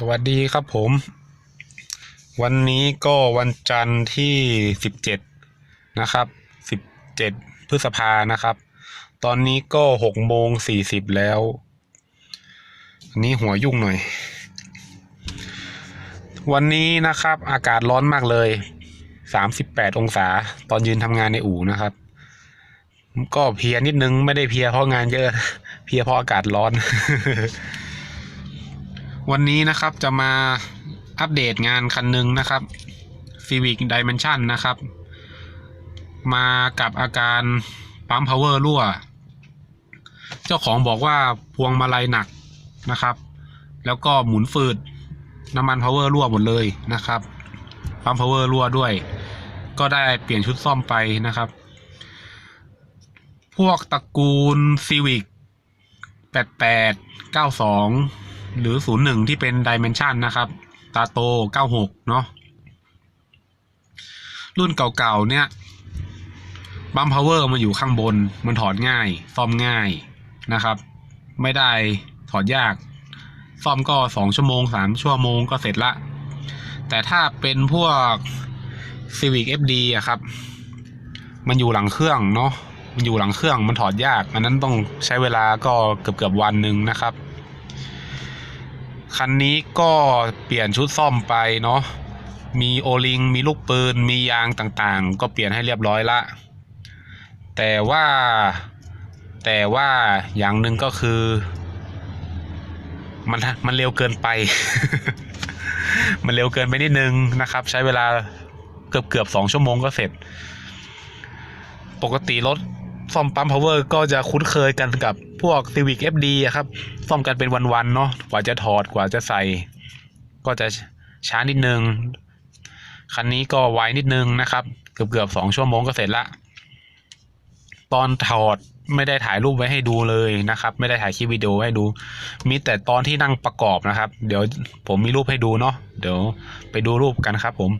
สวัสดีครับผม วันนี้ก็วันจันทร์ที่สิบเจ็ดนะครับสิบเจ็ดพฤษภานะครับ ตอนนี้ก็หกโมงสี่สิบแล้วอันนี้หัวยุ่งหน่อย วันนี้นะครับอากาศร้อนมากเลยสามสิบแปดองศา ตอนยืนทำงานในอู่นะครับ ก็เพียนิดนึงไม่ได้เพียเพราะงานเยอะ เพียเพราะอากาศร้อน วันนี้นะครับจะมาอัปเดตงานคันหนึ่งนะครับ Civic Dimension นะครับ มากับอาการปั๊ม power รั่ว เจ้าของบอกว่าพวงมาลัยหนักนะครับ แล้วก็หมุนฝืดน้ำมัน power รั่วหมดเลยนะครับ ปั๊ม power รั่วด้วย ก็ได้เปลี่ยนชุดซ่อมไปนะครับ พวกตระกูล Civic 88 92 หรือ 01 ที่เป็น Dimension นะครับ ตาโต 96 เนาะรุ่นเก่าๆ เนี่ยบัมพาวเวอร์มันอยู่ข้างบน มันถอดง่าย ซ่อมง่ายนะครับ ไม่ได้ถอดยาก ซ่อมก็ 2 ชั่วโมง 3 ชั่วโมงก็เสร็จละ แต่ถ้าเป็นพวก Civic FD อะครับ มันอยู่หลังเครื่องเนาะ มันอยู่หลังเครื่อง มันถอดยาก อันนั้นต้องใช้เวลาก็เกือบเกือบๆวันหนึ่งนะครับ คันนี้ก็เปลี่ยนชุดซ่อมไปเนาะ มีโอลิง มีลูกปืน มียางต่างๆ ก็เปลี่ยนให้เรียบร้อยละ แต่ว่าแต่ว่าอย่างหนึ่งก็คือ มันมันเร็วเกินไป มันเร็วเกินไปนิดนึงนะครับใช้เวลาเกือบเกือบสองชั่วโมงก็เสร็จ ปกติรถ ซ่อมปั๊ม power ก็จะคุ้นเคยกันกับพวก Civic FD อะครับ ซ่อมกันเป็นวันๆเนาะกว่าจะถอดกว่าจะใส่ ก็จะช้านิดนึง คันนี้ก็ไวนิดนึงนะครับ เกือบเกือบๆสองชั่วโมงก็เสร็จละ ตอนถอดไม่ได้ถ่ายรูปไว้ให้ดูเลยนะครับ ไม่ได้ถ่ายคลิปวิดีโอให้ดู มีแต่ตอนที่นั่งประกอบนะครับ เดี๋ยวผมมีรูปให้ดูเนาะเดี๋ยวไปดูรูปกันครับผม